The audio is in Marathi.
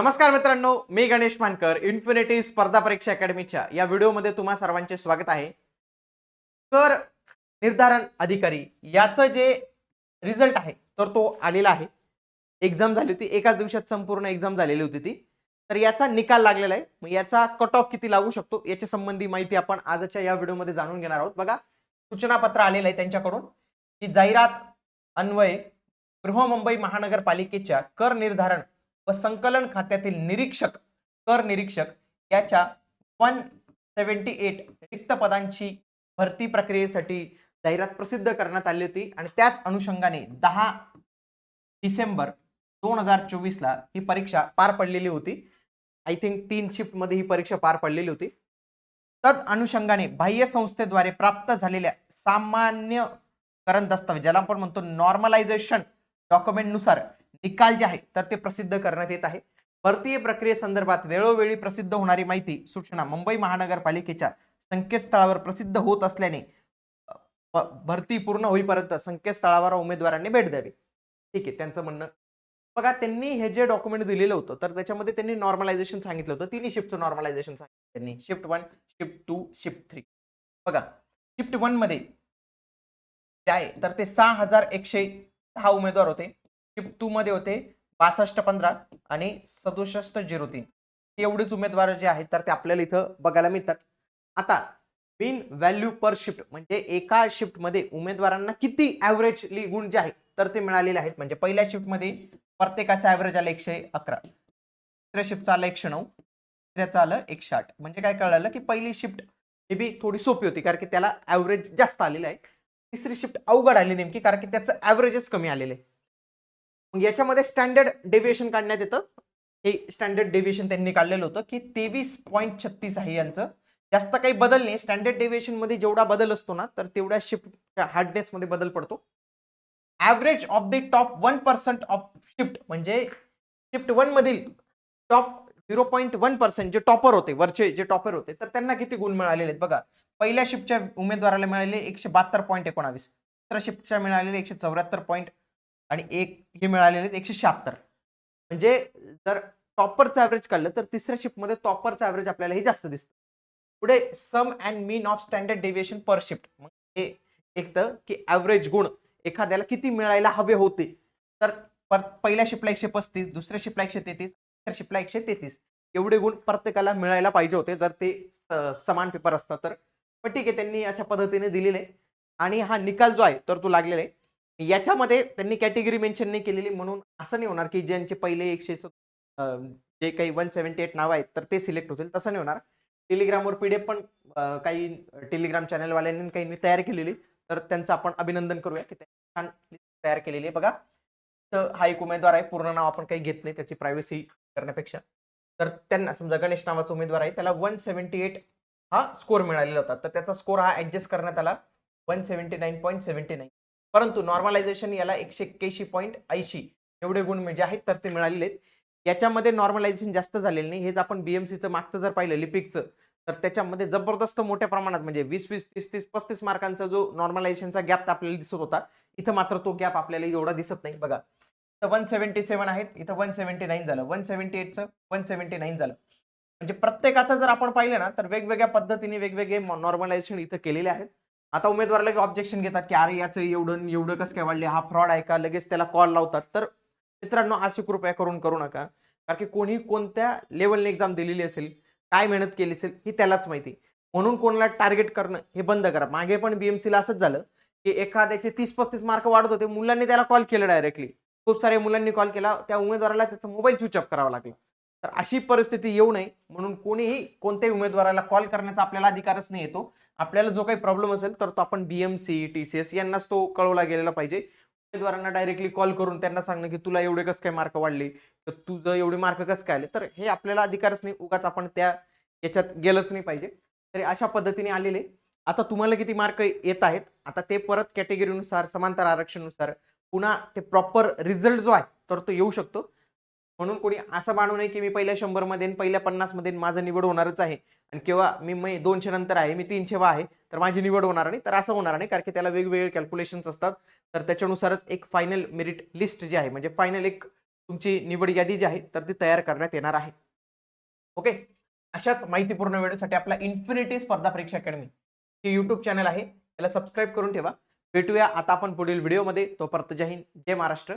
नमस्कार मित्रांनो मी गणेश मानकर इन्फिनिटी स्पर्धा परीक्षा अकॅडमीच्या या व्हिडिओमध्ये तुम्हा सर्वांचे स्वागत आहे. कर निर्धारण अधिकारी याचं जे रिझल्ट आहे तर तो आलेला आहे. एक्झाम झाली होती एकाच दिवसात संपूर्ण एक्झाम झालेली होती ती. तर याचा निकाल लागलेला आहे. मग याचा कट ऑफ किती लागू शकतो याच्या संबंधी माहिती आपण आजच्या या व्हिडिओमध्ये जाणून घेणार आहोत. बघा सूचनापत्र आलेलं आहे त्यांच्याकडून की जाहिरात अन्वये बृहमुंबई महानगरपालिकेच्या कर निर्धारण व संकलन खात्यातील निरीक्षक कर निरीक्षक याच्या वन सेव्हन्टी एट रिक्त पदांची भरती प्रक्रियेसाठी जाहिरात प्रसिद्ध करण्यात आली होती. आणि त्याच अनुषंगाने दहा डिसेंबर दोन हजार चोवीसला ही परीक्षा पार पडलेली होती. आय थिंक तीन शिफ्टमध्ये ही परीक्षा पार पडलेली होती. तद अनुषंगाने बाह्य संस्थेद्वारे प्राप्त झालेल्या सामान्यकरण दस्तावेज ज्याला आपण म्हणतो नॉर्मलायझेशन डॉक्युमेंटनुसार निकाल जे आहे तर ते प्रसिद्ध करण्यात येत आहे. भरतीय प्रक्रियेसंदर्भात वेळोवेळी प्रसिद्ध होणारी माहिती सूचना मुंबई महानगरपालिकेच्या संकेतस्थळावर प्रसिद्ध होत असल्याने भरती पूर्ण होईपर्यंत संकेतस्थळावर उमेदवारांनी भेट द्यावी. ठीक आहे त्यांचं म्हणणं. बघा त्यांनी हे जे डॉक्युमेंट दिलेलं होतं तर त्याच्यामध्ये त्यांनी नॉर्मलायझेशन सांगितलं होतं. तिन्ही शिफ्टचं नॉर्मलायझेशन सांगितलं त्यांनी. Shift one shift two shift three बघा शिफ्ट वनमध्ये जे आहे? तर ते सहा हजार एकशे दहा उमेदवार होते. शिफ्ट टू मध्ये होते बासष्ट पंधरा आणि सदुसष्ट झिरो तीन. एवढेच उमेदवार जे आहेत तर ते आपल्याला इथं बघायला मिळतात. आता बिन व्हॅल्यू पर शिफ्ट म्हणजे एका शिफ्टमध्ये उमेदवारांना किती ॲव्हरेजली गुण जे आहेत तर ते मिळालेले आहेत. म्हणजे पहिल्या शिफ्टमध्ये प्रत्येकाचा ॲव्हरेज आलं एकशे अकरा. दुसऱ्या शिफ्टचं आलं एकशे नऊ. तिसऱ्याचं आलं एकशे आठ. म्हणजे काय कळलं की पहिली शिफ्ट हे बी थोडी सोपी होती कारण की त्याला ॲव्हरेज जास्त आलेलं आहे. तिसरी शिफ्ट अवघड आली नेमकी कारण की त्याचं ॲव्हरेजच कमी आलेलं. आहे मग याच्यामध्ये स्टँडर्ड डेव्हिएशन काढण्यात येतं. हे स्टँडर्ड डेव्हिएशन त्यांनी काढलेलं होतं की तेवीस पॉईंट छत्तीस आहे यांचं. जास्त काही बदल नाही. स्टँडर्ड डेव्हिएशनमध्ये जेवढा बदल असतो ना तर तेवढ्या शिफ्ट हार्डनेस मध्ये बदल पडतो. Average of the top one percent of shift म्हणजे शिफ्ट वन मधील top zero point one percent जे टॉपर होते वरचे जे टॉपर होते तर त्यांना किती गुण मिळालेले आहेत? बघा पहिल्या शिफ्टच्या उमेदवाराला मिळाले एकशे बहात्तर पॉईंट एकोणावीस. दुसऱ्या शिफ्टच्या मिळालेले एकशे चौऱ्याहत्तर पॉईंट आणि एक हे मिळालेले आहेत एकशे शहात्तर. म्हणजे जर टॉपरचं ॲव्हरेज काढलं तर तिसऱ्या शिफ्टमध्ये टॉपरचं ॲव्हरेज आपल्याला हे जास्त दिसतं. पुढे sum and mean of standard deviation per shift मग हे एक तर की ॲव्हरेज गुण एखाद्याला किती मिळायला हवे होते. तर पर पहिल्या शिफ्टला एकशे पस्तीस दुसऱ्या शिफ्टला एकशे तेहतीस तिसऱ्या शिफ्टला एकशे तेहतीस. एवढे गुण प्रत्येकाला मिळायला पाहिजे होते जर ते समान पेपर असतात तर. पण ठीक आहे त्यांनी अशा पद्धतीने दिलेले. आणि हा निकाल जो आहे तर तो लागलेला आहे. याच्यामध्ये त्यांनी कॅटेगरी मेन्शन नाही केलेली म्हणून असं नाही होणार की ज्यांचे पहिले एकशे जे काही वन सेव्हन्टी एट नाव आहेत तर ते सिलेक्ट होतील. तसं नाही होणार. टेलिग्रामवर पीडीएफ पण काही टेलिग्राम चॅनलवाल्यांनी काही तयार केलेली. तर त्यांचं आपण अभिनंदन करूया की छान तयार केलेली आहे. बघा तर हा एक उमेदवार आहे. पूर्ण नाव आपण काही घेत नाही त्याची प्रायव्हसी करण्यापेक्षा. तर त्यांना समजा गणेश नावाचा उमेदवार आहे त्याला वन सेव्हन्टी एट हा स्कोर मिळालेला होता. तर त्याचा स्कोर हा ऍडजस्ट करण्यात आला. One seventy nine point seventy nine परंतु नॉर्मलायझेशन याला एकशे एक्क्याऐंशी पॉईंट ऐंशी एवढे गुण म्हणजे आहेत तर ते मिळालेले आहेत. याच्यामध्ये नॉर्मलायझेशन जास्त झालेलं नाही. हेच आपण बीएमसीचं मागचं जर पाहिलं लिपिकचं तर त्याच्यामध्ये जबरदस्त मोठ्या प्रमाणात म्हणजे वीस वीस तीस तीस पस्तीस मार्कांचा जो नॉर्मलायझेशनचा गॅप आपल्याला दिसत होता इथं मात्र तो गॅप आपल्याला एवढा दिसत नाही. बघा तर वन सेव्हन्टी सेव्हन आहेत इथं वन सेव्हन्टी नाईन झालं वन सेव्हन्टी एटचं वन सेव्हन्टी नाईन झालं. म्हणजे प्रत्येकाचं जर आपण पाहिलं ना तर वेगवेगळ्या पद्धतीने वेगवेगळे नॉर्मलायझेशन इथं केलेले आहेत. आता उमेदवार लगेच ऑब्जेक्शन घेतात की अरे याचं एवढं एवढं कसं काय वाढले हा फ्रॉड आहे का? लगेच त्याला कॉल लावतात. तर मित्रांनो अशी कृपया करून करू नका. कारण की कोणी कोणत्या लेवलने एक्झाम दिलेली असेल काय मेहनत केली असेल ही त्यालाच माहिती. म्हणून कोणाला टार्गेट करणं हे बंद करा. मागे पण बीएमसीला असंच झालं की एखाद्याचे तीस पस्तीस मार्क वाढत होते मुलांनी त्याला कॉल केलं डायरेक्टली खूप साऱ्या मुलांनी कॉल केला त्या उमेदवाराला त्याचा मोबाईल स्विच ऑफ करावा लागला. तर अशी परिस्थिती येऊ नये. म्हणून कोणीही कोणत्याही उमेदवाराला कॉल करण्याचा आपल्याला अधिकारच नाही येतो. आपल्याला जो काही प्रॉब्लेम असेल तर तो आपण बीएमसी टी सी एस यांनाच तो कळवला गेलेला पाहिजे. उमेदवारांना डायरेक्टली कॉल करून त्यांना सांगणं की तुला एवढे कसं काय मार्क वाढले? तर तुझं एवढे मार्क कसं काय आले? तर हे आपल्याला अधिकारच नाही. उगाच आपण त्या याच्यात गेलंच नाही पाहिजे. तरी अशा पद्धतीने आलेले. आता तुम्हाला किती मार्क येत आहेत? आता ते परत कॅटेगरीनुसार समांतर आरक्षणनुसार पुन्हा ते प्रॉपर रिझल्ट जो आहे तर तो येऊ शकतो. म्हणून कोणी असं मानू नये की मी पहिल्या शंभरमध्ये पहिल्या पन्नासमध्ये माझं निवड होणारच आहे. आणि किंवा मी मै दोनशे नंतर आहे मी तीनशेवा आहे तर माझी निवड होणार नाही तर असं होणार नाही कारण की त्याला वेगवेगळे कॅल्क्युलेशन्स असतात. तर त्याच्यानुसारच एक फायनल मेरिट लिस्ट जी आहे म्हणजे फायनल एक तुमची निवड यादी जी आहे तर ती तयार करण्यात येणार आहे. ओके अशाच माहितीपूर्ण वेळेसाठी आपला इन्फिनिटी स्पर्धा परीक्षा अकॅडमी हे यूट्यूब चॅनल आहे. त्याला सबस्क्राईब करून ठेवा. भेटूया आता आपण पुढील व्हिडिओमध्ये तोपर्यंत जय हिंद जय महाराष्ट्र.